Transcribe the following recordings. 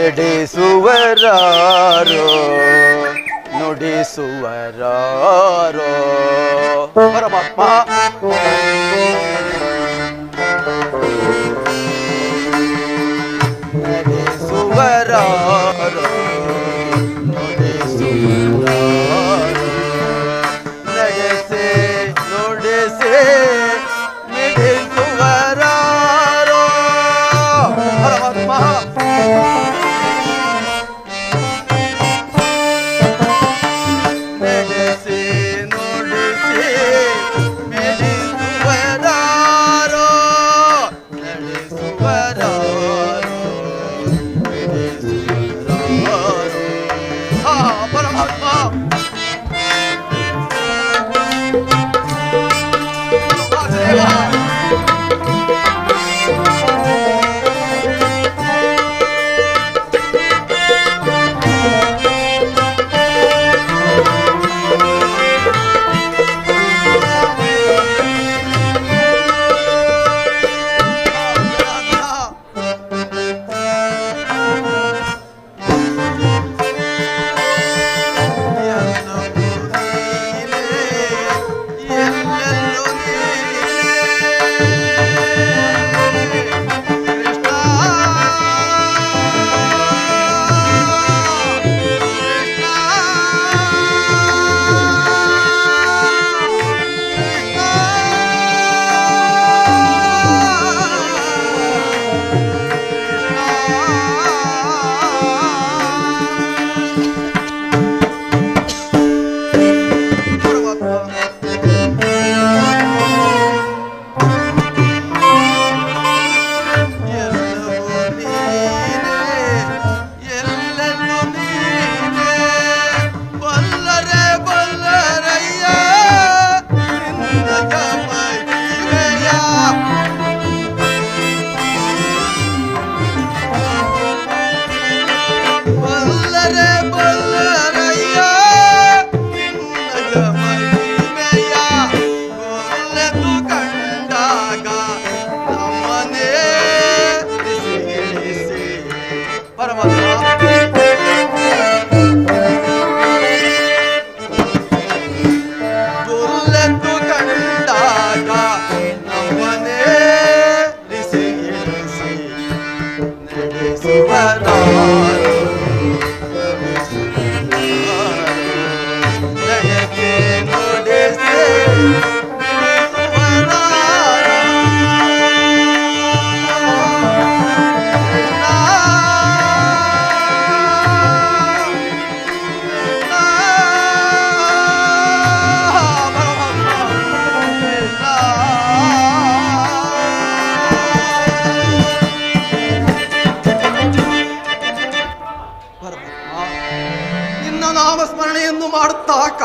ನಡೆಸುವರಾರೋ? ನುಡಿಸುವರಾರೋ? ಪರಮಾತ್ಮ.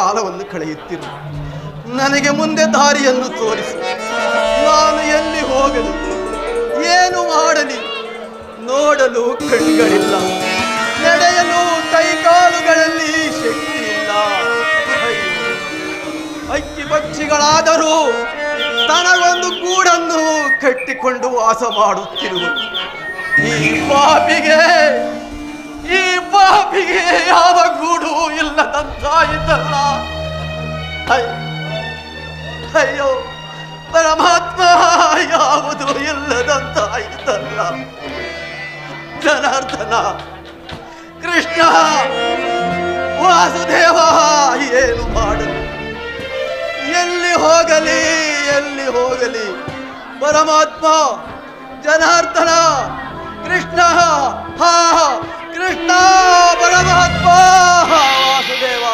ಕಾಲವನ್ನು ಕಳೆಯುತ್ತಿರು. ನನಗೆ ಮುಂದೆ ದಾರಿಯನ್ನು ತೋರಿಸು. ನಾನು ಎಲ್ಲಿ ಹೋಗಲು, ಏನು ಮಾಡಲಿ, ನೋಡಲು ಕಣ್ಗಳಿಲ್ಲ. ನಡೆಯಲು ಕೈಕಾಲುಗಳಲ್ಲಿ ಶಕ್ತಿ ಇಲ್ಲ. ಅಕ್ಕಿ ಪಕ್ಷಿಗಳಾದರೂ ತನಗೊಂದು ಗೂಡನ್ನು ಕಟ್ಟಿಕೊಂಡು ವಾಸ ಮಾಡುತ್ತಿರುವುದು. ಈ ಪಾಪಿಗೆ ಈ ಪಾಪಿಗೆ ಯಾವ ಗೂಡು ಇಲ್ಲದಂತಾಯಿತಲ್ಲ ಅಯ್ಯೋ. ಪರಮಾತ್ಮ ಯಾವುದು ಇಲ್ಲದಂತಾಯಿತಲ್ಲ ಜನಾರ್ದನ, ಕೃಷ್ಣ, ವಾಸುದೇವ ಏನು ಮಾಡಲು ಎಲ್ಲಿ ಹೋಗಲಿ ಎಲ್ಲಿ ಹೋಗಲಿ. ಪರಮಾತ್ಮ, ಜನಾರ್ದನ, ಕೃಷ್ಣ, ಹಾ ಕೃಷ್ಣ ಪರಮಾತ್ಮ ವಾಸುದೇವ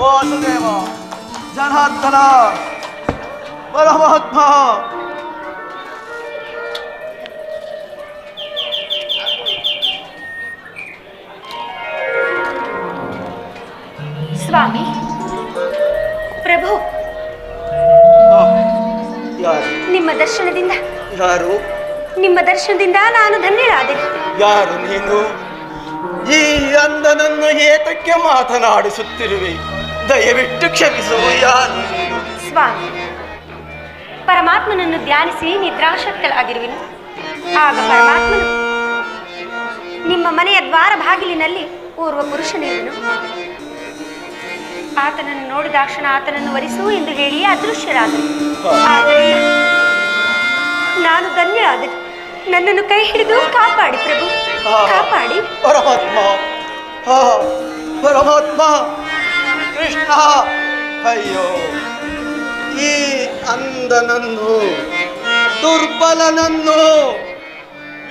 ವಾಸುದೇವ ಜನಾರ್ದನ ಪರಮಾತ್ಮ ಸ್ವಾಮಿ ಪ್ರಭು ಆ, ಯಾರು ನಿಮ್ಮ ದರ್ಶನದಿಂದ ಯಾರು? ನಿಮ್ಮ ದರ್ಶನದಿಂದ ನಾನು ಧನ್ಯಳಾದೆ. ಯಾರು ನೀನು? ಈ ಅಂದನನ್ನು ಏತಕ್ಕೆ ಮಾತನಾಡಿಸುತ್ತಿರುವೆ? ದಯವಿಟ್ಟು ಕ್ಷಮಿಸು ಯಾರು ಸ್ವಾಮಿ, ಪರಮಾತ್ಮನನ್ನು ಧ್ಯಾನಿಸಿ ನಿದ್ರಾಶಕ್ತಳಾಗಿರುವೆನು. ಆಗ ಪರಮಾತ್ಮನು, ನಿಮ್ಮ ಮನೆಯ ದ್ವಾರ ಬಾಗಿಲಿನಲ್ಲಿ ಓರ್ವ ಪುರುಷನಿರುವನು ಆತನನ್ನು ನೋಡಿದಾಕ್ಷಣ ಆತನನ್ನು ವರಿಸು ಎಂದು ಹೇಳಿ ಅದೃಶ್ಯರಾದನು ನಾನು ಧನ್ಯಳಾದೆ ನನ್ನನ್ನು ಕೈ ಹಿಡಿದು ಕಾಪಾಡಿ ಪ್ರಭು. ಕಾಪಾಡಿ. ಪರಮಾತ್ಮ ಹಾ ಪರಮಾತ್ಮ ಕೃಷ್ಣ ಅಯ್ಯೋ ಈ ಅಂದನನ್ನು ದುರ್ಬಲನನ್ನು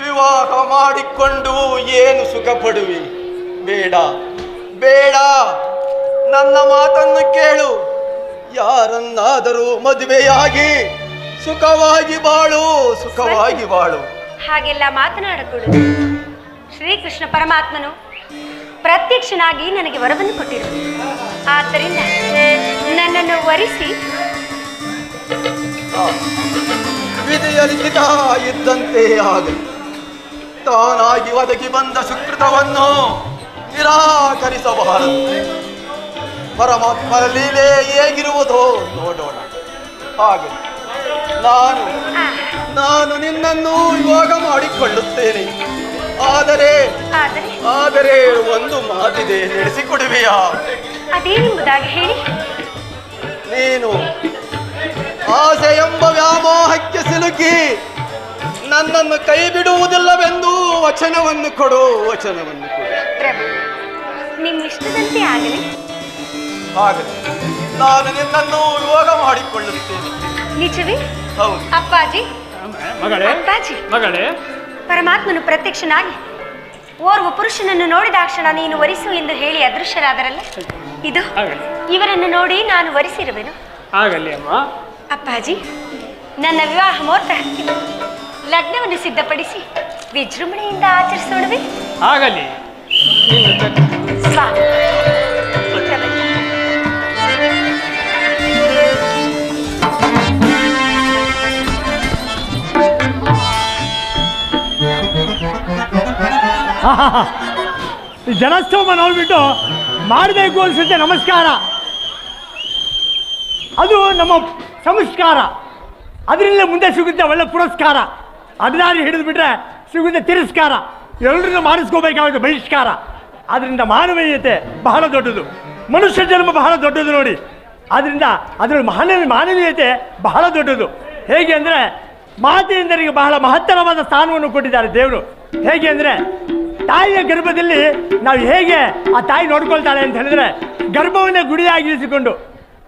ವಿವಾಹ ಮಾಡಿಕೊಂಡು ಏನು ಸುಖ ಪಡುವಿ ಬೇಡ ಬೇಡ. ನನ್ನ ಮಾತನ್ನು ಕೇಳು. ಯಾರನ್ನಾದರೂ ಮದುವೆಯಾಗಿ ಸುಖವಾಗಿ ಬಾಳು ಸುಖವಾಗಿ ಬಾಳು. ಹಾಗೆಲ್ಲ ಮಾತನಾಡಕೂಡದು. ಶ್ರೀಕೃಷ್ಣ ಪರಮಾತ್ಮನು ಪ್ರತ್ಯಕ್ಷನಾಗಿ ನನಗೆ ವರವನ್ನು ಕೊಟ್ಟಿರು. ಆದ್ದರಿಂದ ನನ್ನನ್ನು ವರಿಸಿ. ಲಿಖಿತ ಇದ್ದಂತೆ ಆಗಲಿ. ತಾನಾಗಿ ಒದಗಿ ಬಂದ ಸುಕೃತವನ್ನು ನಿರಾಕರಿಸಬಾರದು. ಪರಮಾತ್ಮರ ಲೀಲೆ ಹೇಗಿರುವುದೋ ನೋಡೋಣ. ಹಾಗೆ ನಾನು ನಾನು ನಿನ್ನನ್ನು ಯೋಗ ಮಾಡಿಕೊಳ್ಳುತ್ತೇನೆ. ಆದರೆ ಆದರೆ? ಆದರೆ ಒಂದು ಮಾತಿದೆ ನಡೆಸಿಕೊಡುವೆಯಾ ಅದೇನೆಂಬುದಾಗಿ ಹೇಳಿ. ನೀನು ಆಸೆ ಎಂಬ ವ್ಯಾಮೋಹಕ್ಕೆ ಸಿಲುಕಿ ನನ್ನನ್ನು ಕೈ ಬಿಡುವುದಿಲ್ಲವೆಂದು ವಚನವನ್ನು ಕೊಡು ವಚನವನ್ನು ಕೊಡು. ನಿಮ್ಮ ಇಷ್ಟದಂತೆ ಆಗಲಿ. ನಾನು ನಿನ್ನನ್ನು ಯೋಗ ಮಾಡಿಕೊಳ್ಳುತ್ತೇನೆ. ನಿಜವೇ? ಹೌದು. ಅಪ್ಪಾಜಿ. ಮಗಳೇ ಅಪ್ಪಾಜಿ. ಮಗಳೇ ಪರಮಾತ್ಮನು ಪ್ರತ್ಯಕ್ಷನಾಗಿ ಓರ್ವ ಪುರುಷನನ್ನು ನೋಡಿದಾಕ್ಷಣ ನೀನು ವರಿಸು ಎಂದು ಹೇಳಿ ಅದೃಶ್ಯರಾದರಲ್ಲ? ಇದು ಇವರನ್ನು ನೋಡಿ ನಾನು ವರಿಸಿರುವೆನು? ಆಗಲಿ ಅಮ್ಮ. ಅಪ್ಪಾಜಿ ನನ್ನ ವಿವಾಹ ಮುಹೂರ್ತ ಲಗ್ನವನ್ನು ಸಿದ್ಧಪಡಿಸಿ ವಿಜೃಂಭಣೆಯಿಂದ ಆಚರಿಸೋಣವೇ? ಆಗಲಿ. ಜನಸ್ತೋಮ ನೋಡ್ಬಿಟ್ಟು ಮಾಡಬೇಕು ಅನ್ಸುತ್ತೆ, ನಮಸ್ಕಾರ. ಅದು ನಮ್ಮ ಸಂಸ್ಕಾರ. ಅದರಿಂದ ಮುಂದೆ ಸಿಗುತ್ತೆ ಒಳ್ಳೆ ಪುರಸ್ಕಾರ. ಅದರಲ್ಲಿ ಹಿಡಿದು ಬಿಟ್ರೆ ಸಿಗುತ್ತೆ ತಿರಸ್ಕಾರ. ಎಲ್ಲರನ್ನು ಮಾಡಿಸ್ಕೋಬೇಕಾಗುತ್ತೆ ಬಹಿಷ್ಕಾರ. ಅದರಿಂದ ಮಾನವೀಯತೆ ಬಹಳ ದೊಡ್ಡದು. ಮನುಷ್ಯ ಜನ್ಮ ಬಹಳ ದೊಡ್ಡದು ನೋಡಿ. ಆದ್ರಿಂದ ಅದರ ಮಾನವ, ಮಾನವೀಯತೆ ಬಹಳ ದೊಡ್ಡದು. ಹೇಗೆ ಅಂದರೆ ಮಾತೆಯಿಂದರಿಗೆ ಬಹಳ ಮಹತ್ತರವಾದ ಸ್ಥಾನವನ್ನು ಕೊಟ್ಟಿದ್ದಾರೆ ದೇವರು. ಹೇಗೆ ಅಂದರೆ ತಾಯಿಯ ಗರ್ಭದಲ್ಲಿ ನಾವು ಹೇಗೆ ಆ ತಾಯಿ ನೋಡ್ಕೊಳ್ತಾಳೆ ಅಂತ ಹೇಳಿದ್ರೆ ಗರ್ಭವನ್ನೇ ಗುಡಿಯಾಗಿರಿಸಿಕೊಂಡು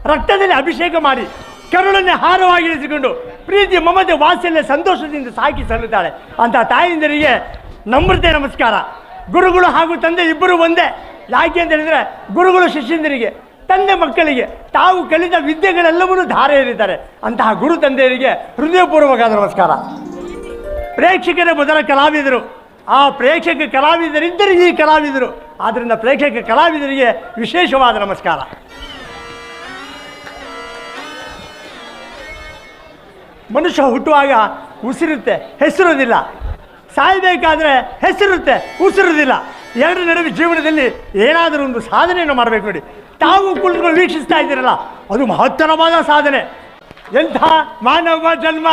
ರಕ್ತದಲ್ಲಿ ಅಭಿಷೇಕ ಮಾಡಿ ಕರುಳನ್ನೇ ಹಾರವಾಗಿರಿಸಿಕೊಂಡು ಪ್ರೀತಿ, ಮಮತೆ, ವಾತ್ಸಲ್ಯ, ಸಂತೋಷದಿಂದ ಸಾಕಿ ಸಲ್ಲುತ್ತಾಳೆ ಅಂತ ತಾಯಿಂದರಿಗೆ ನಮ್ರತೆ ನಮಸ್ಕಾರ. ಗುರುಗಳು ಹಾಗೂ ತಂದೆ ಇಬ್ಬರು ಒಂದೇ. ಯಾಕೆ ಅಂತ ಹೇಳಿದ್ರೆ ಗುರುಗಳು ಶಿಷ್ಯಂದರಿಗೆ, ತಂದೆ ಮಕ್ಕಳಿಗೆ, ತಾವು ಕಲಿತ ವಿದ್ಯೆಗಳೆಲ್ಲವನ್ನೂ ಧಾರೆ ಎರೀತಾರೆ ಅಂತಹ ಗುರು ತಂದೆಯರಿಗೆ ಹೃದಯಪೂರ್ವಕ ನಮಸ್ಕಾರ. ಪ್ರೇಕ್ಷಕರ ಮೊದಲ ಕಲಾವಿದರು ಆ ಪ್ರೇಕ್ಷಕ ಕಲಾವಿದರಿದ್ದರೆ ಈ ಕಲಾವಿದರು. ಆದ್ದರಿಂದ ಪ್ರೇಕ್ಷಕ ಕಲಾವಿದರಿಗೆ ವಿಶೇಷವಾದ ನಮಸ್ಕಾರ. ಮನುಷ್ಯ ಹುಟ್ಟುವಾಗ ಉಸಿರುತ್ತೆ, ಹೆಸರುದಿಲ್ಲ. ಸಾಯಬೇಕಾದ್ರೆ ಹೆಸರುತ್ತೆ ಉಸಿರುವುದಿಲ್ಲ ಎರಡು ನಡುವೆ ಜೀವನದಲ್ಲಿ ಏನಾದರೂ ಒಂದು ಸಾಧನೆಯನ್ನು ಮಾಡಬೇಕು ನೋಡಿ. ತಾವು ಕುಳಿತುಕೊಂಡು ವೀಕ್ಷಿಸ್ತಾ ಇದ್ದೀರಲ್ಲ, ಅದು ಮಹತ್ತರವಾದ ಸಾಧನೆ. ಎಂಥ ಮಾನವ ಜನ್ಮ!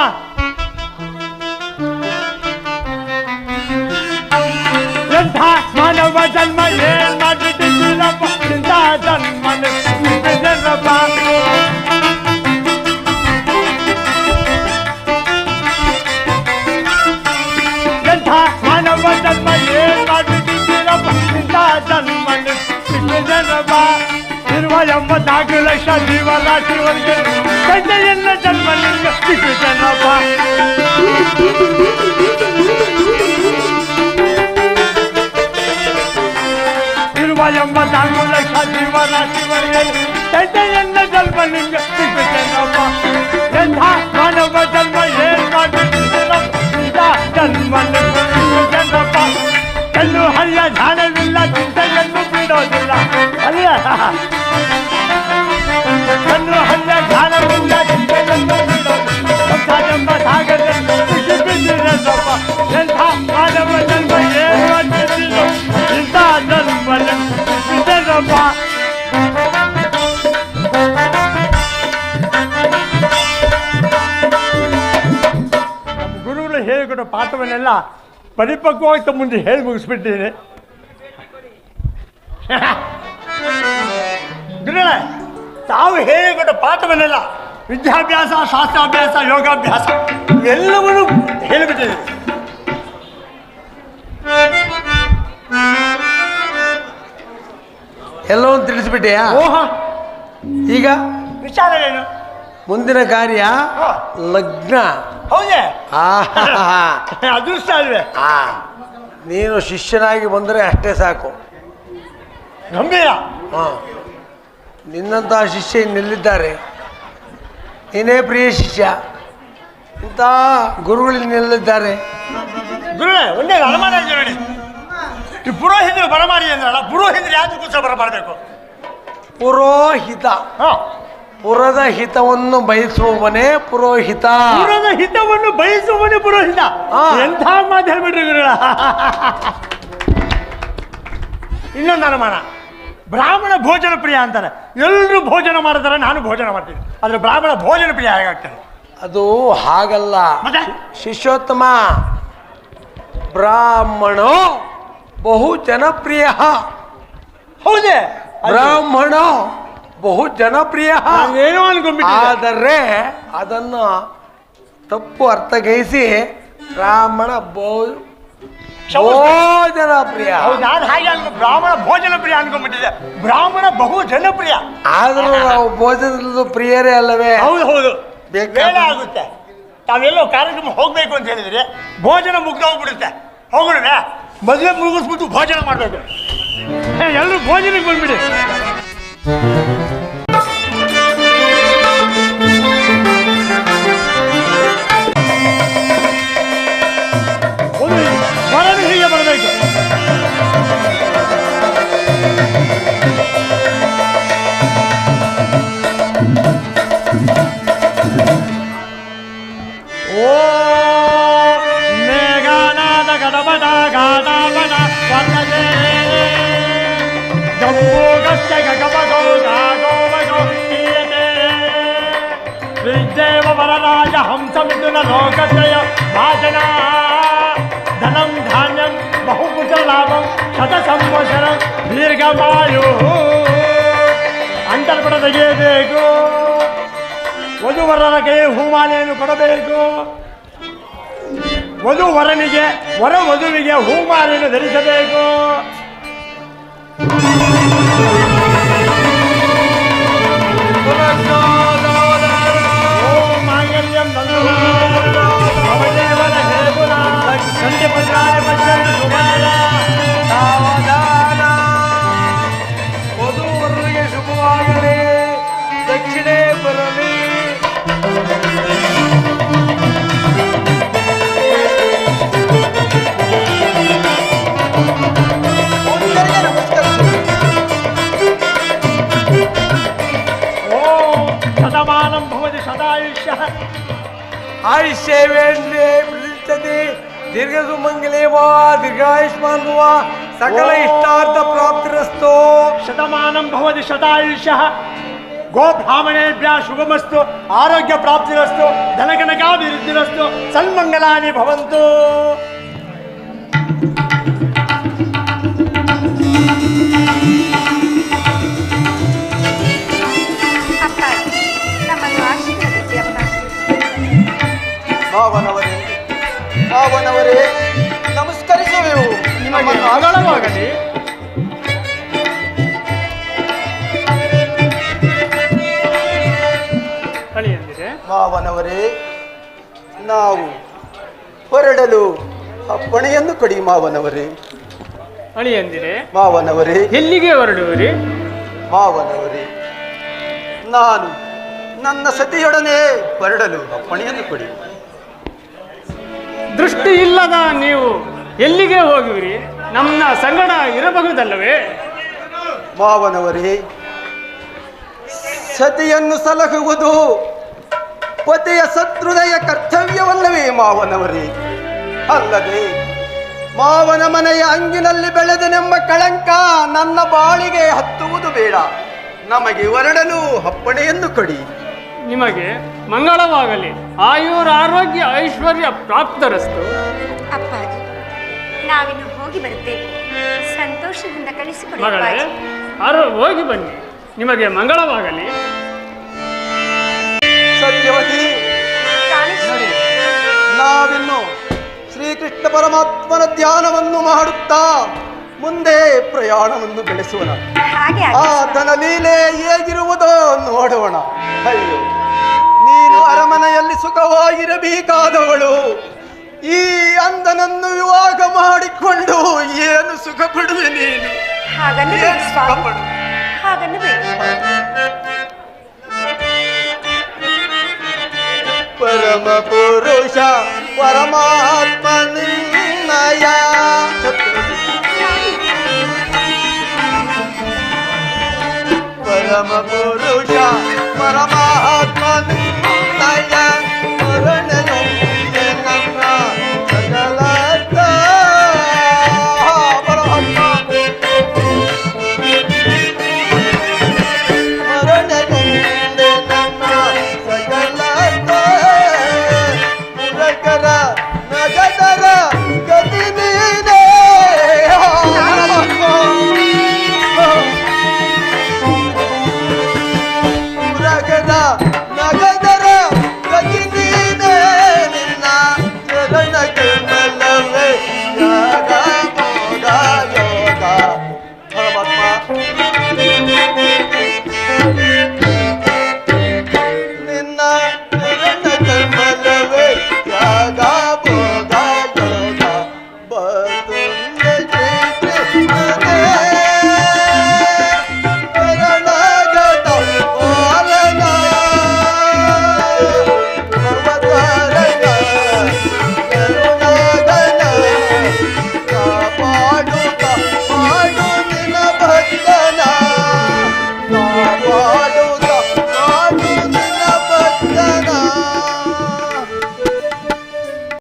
ಮಾನವ ಜನ್ಮ ಏನ್ ಮಾಡಿದ್ದೀರಪ್ಪ ಇಂಥ ಜನ್ಮ ನಿಮ್ಮಿದೇನಪ್ಪ? ಎಂಥ ಮಾನವ ಜನ್ಮ ಏನ್ ಮಾಡಿದ್ದೀರಪ್ಪ ಇಂಥ ಜನ್ಮ ನಿಮ್ಮಿದೇನಪ್ಪ? ಇರುವ ಎಂಬತ್ನಾಲ್ಕು ಲಕ್ಷ ಜೀವರಾಶಿವರೆಗೆ ಗಂಟೆಯನ್ನ ಜನ್ಮ ನಿಮ್ಗೆ ಸಿಕ್ಕಿದ್ದೇನಪ್ಪ ಇರುವ ಎಂಬತ್ನಾಲ್ಕು ಲಕ್ಷ ಜೀವರಾಶಿವರೆಗೆ ಗಂಟೆಯನ್ನ ಜನ್ಮ ನಿಮ್ಗೆ ಸಿಕ್ಕಿದ್ದೇನಪ್ಪ ಎಂಥ ಮಾನವ ಜನ್ಮ ಏನ್ ಮಾಡಿದ್ದೀರಪ್ಪ ಇಂಥ ಜನ್ಮ ನಿಮ್ಗೆ ಸಿಕ್ಕಿದ್ದೇನಪ್ಪ ಕಲ್ಲು ಹಳ್ಳ ಧ್ಯಾನವಿಲ್ಲ ಚಿಂತೆಯನ್ನು ಬಿಡೋದಿಲ್ಲ ಅಲ್ಲ ಕಲ್ಲು ಹಳ್ಳ ಪಾಠವನ್ನೆಲ್ಲ ಪರಿಪಕ್ವವಾಗಿ ಮುಂದೆ ಹೇಳಿ ಮುಗಿಸ್ಬಿಟ್ಟಿದ್ದೀನಿ. ಗುರುಗಳೇ ತಾವು ಹೇಳಿಕೊಟ್ಟ ಪಾಠವನ್ನೆಲ್ಲ ವಿದ್ಯಾಭ್ಯಾಸ ಶಾಸ್ತ್ರಾಭ್ಯಾಸ ಯೋಗಾಭ್ಯಾಸ ಎಲ್ಲವನ್ನೂ ಹೇಳಿಬಿಟ್ಟಿದ್ದೀನಿ. ಎಲ್ಲವನ್ನೂ ತಿಳಿಸ್ಬಿಟ್ಟೆಯಾ? ಓಹ. ಈಗ ವಿಚಾರ ಏನು? ಮುಂದಿನ ಕಾರ್ಯ. ಲಗ್ನ. ಹೌದೇ. ಅದೃಷ್ಟ ಅಲ್ವೇ? ಆ. ನೀನು ಶಿಷ್ಯನಾಗಿ ಬಂದರೆ ಅಷ್ಟೇ ಸಾಕು. ಗಂಭೀರ ಹಾ. ನಿನ್ನಂತಹ ಶಿಷ್ಯ ನಿಲ್ಲಿದ್ದಾರೆ ನೀನೇ ಪ್ರಿಯ ಶಿಷ್ಯ. ಇಂಥ ಗುರುಗಳು ನಿಲ್ಲಿದ್ದಾರೆ ಗುರುಗಳೇ ಒಂದೇ ಅನುಮಾನ ಇದೆ ನೋಡಿ. ಈ ಪುರೋಹಿತರು ಬರಮಾಡಿ ಅಂದ್ರಲ್ಲ ಪುರೋಹಿತರು ಯಾವ್ದಕ್ಕೋಸ್ಕರ ಬರಬಾರ್ಬೇಕು ಪುರೋಹಿತ. ಹಾ. ಪುರದ ಹಿತವನ್ನು ಬಯಸುವವನೇ ಪುರೋಹಿತ. ಪುರದ ಹಿತವನ್ನು ಬಯಸುವವನೇ ಪುರೋಹಿತ. ಆ. ಎಂಥ ಮಾತು ಹೇಳ್ಬಿಟ್ರಿ ಗುರುಗಳ? ಇನ್ನೊಂದು ಅನುಮಾನ. ಬ್ರಾಹ್ಮಣ ಭೋಜನ ಪ್ರಿಯ ಅಂತಾರೆ. ಎಲ್ಲರೂ ಭೋಜನ ಮಾಡ್ತಾರೆ ನಾನು ಭೋಜನ ಮಾಡ್ತೀನಿ. ಆದ್ರೆ ಬ್ರಾಹ್ಮಣ ಭೋಜನ ಪ್ರಿಯ ಹೇಗಾಗ್ತಾರೆ ಅದು ಹಾಗಲ್ಲ. ಮತ್ತೆ? ಶಿಷ್ಯೋತ್ತಮ. ಬ್ರಾಹ್ಮಣ ಬಹು ಜನಪ್ರಿಯ. ಹೌದೇ? ಬ್ರಾಹ್ಮಣ ಬಹು ಜನಪ್ರಿಯ. ಏನೋ ಅನ್ಕೊಂಡ್ಬಿಟ್ಟಿದ್ದೆ ಆದರೆ ಅದನ್ನು ತಪ್ಪು ಅರ್ಥಗೈಸಿ ಬ್ರಾಹ್ಮಣ ಬಹು ಕ್ಷಮಿಸ್ಬೇಕು. ಜನಪ್ರಿಯ. ಹೌದು ನಾನು ಹಾಗೆ ಅನ್ಕೊ ಬ್ರಾಹ್ಮಣ ಭೋಜನ ಪ್ರಿಯ ಅನ್ಕೊಂಡ್ಬಿಟ್ಟಿದ್ದೆ. ಬ್ರಾಹ್ಮಣ ಬಹು ಜನಪ್ರಿಯ. ಆದರೂ ನಾವು ಭೋಜನದ ಪ್ರಿಯರೇ ಅಲ್ಲವೇ? ಹೌದು ಹೌದು. ಆಗುತ್ತೆ. ತಾವೆಲ್ಲೋ ಕಾರ್ಯಕ್ರಮ ಹೋಗ್ಬೇಕು ಅಂತ ಹೇಳಿದ್ರೆ. ಭೋಜನ ಮುಗ್ದ ಹೋಗ್ಬಿಡುತ್ತೆ. ಹೋಗೋಣ ಮದುವೆ ಮುಗಿಸ್ಬಿಟ್ಟು ಭೋಜನ ಮಾಡ್ಬೇಕು. ಎಲ್ಲರೂ ಭೋಜನಕ್ಕೆ ಬಂದ್ಬಿಡಿ. ಒಂದು ಮಿಥುನ ಲೋಕತ್ರಯ ಭಾಜನ ಧನಂ ಧಾನ್ಯಂ ಬಹುಕುಶ ಲಾಭಂ ಶತ ಸಂವತ್ಸರಂ ದೀರ್ಘಮಾಯು. ಅಂತರ್ಪಣ ತೆಗೆಯಬೇಕು ವಧುವರರ ಕೈ ಹೂಮಾಲೆಯನ್ನು ಕೊಡಬೇಕು. ವಧು ವರನಿಗೆ ವರ ವಧುವಿಗೆ ಹೂಮಾಲೆಯನ್ನು ಧರಿಸಬೇಕು. आयुष्यवेंद्रे प्रतिष्ठते दीर्घसुमंगले वा दीर्घायुष्मान वा सकल इष्टार्थ प्राप्तिरस्तो शतमानं भवति शतायुष्यः। गोब्राह्मणेभ्यः शुभमस्तु आरोग्यप्राप्तिरस्तु धनकनकाभिवृद्धिरस्तु सन्मङ्गलानि भवन्तु। Thank you. ಮಾವನವರೇ ಮಾವನವರೇ ನಮಸ್ಕರಿಸುವೆವು. ನಿಮಗೆ ಅಗಲವಾಗಲಿ ಮಾವನವರೇ ನಾವು ಹೊರಡಲು ಅಪ್ಪಣೆಯನ್ನು ಕೊಡಿ ಮಾವನವರೇ. ಅಳಿಯಂದಿರೆ ಮಾವನವರೇ. ಎಲ್ಲಿಗೆ ಹೊರಡುವಿರಿ? ಮಾವನವರೇ ನಾನು ನನ್ನ ಸತಿಯೊಡನೆ ಹೊರಡಲು ಅಪ್ಪಣೆಯನ್ನು ಕೊಡಿ. ದೃಷ್ಟಿ ಇಲ್ಲದ ನೀವು ಎಲ್ಲಿಗೆ ಹೋಗುವಿರಿ ನಮ್ಮ ಸಂಗಡ ಇರಬಹುದಲ್ಲವೇ? ಮಾವನವರೇ, ಸತಿಯನ್ನು ಸಲಹುವುದು ಪತಿಯ ಸತ್ರುದಯ ಕರ್ತವ್ಯವಲ್ಲವೇ ಮಾವನವರೇ? ಅಲ್ಲದೆ ಮಾವನ ಮನೆಯ ಅಂಗಿನಲ್ಲಿ ಬೆಳೆದನೆಂಬ ಕಳಂಕ ನನ್ನ ಬಾಳಿಗೆ ಹತ್ತುವುದು ಬೇಡ. ನಮಗೆ ಹೊರಡಲು ಅಪ್ಪಣೆಯನ್ನು ಕೊಡಿ. ನಿಮಗೆ ಮಂಗಳವಾಗಲಿ. ಆಯುರ ಆರೋಗ್ಯ ಐಶ್ವರ್ಯ ಪ್ರಾಪ್ತರಸ್ತು. ಅಪ್ಪಾಜಿ ನಾವಿನ್ನು ಹೋಗಿ ಬರುತ್ತೇವೆ. ಸಂತೋಷದಿಂದ ಕಳಿಸಿಕೊಡಿ ಮಗಳೇ. ಅರು ಹೋಗಿ ಬನ್ನಿ. ನಿಮಗೆ ಮಂಗಳವಾಗಲಿ. ಸತ್ಯವತಿ ನಾವಿನ್ನು ಶ್ರೀಕೃಷ್ಣ ಪರಮಾತ್ಮನ ಧ್ಯಾನವನ್ನು ಮಾಡುತ್ತಾ ಮುಂದೆ ಪ್ರಯಾಣವನ್ನು ಬೆಳೆಸೋಣ. ಹಾಗೆ. ಆತನ ಲೀಲೆ ಹೇಗಿರುವುದೋ ನೋಡೋಣ. ಅಯ್ಯೋ. ಅರಮನೆಯಲ್ಲಿ ಸುಖವಾಗಿರಬೇಕಾದವಳು. ಈ ಅಂದನನ್ನು ವಿವಾಹ ಮಾಡಿಕೊಂಡು ಏನು ಸುಖ ಪಡುವೆ ನೀನು ಏನು ಸುಖ ಪಡು ಪರಮ ಪುರುಷ ಪರಮಾತ್ಮ ನಿನ್ನಯ ಪರಮ ಪುರುಷ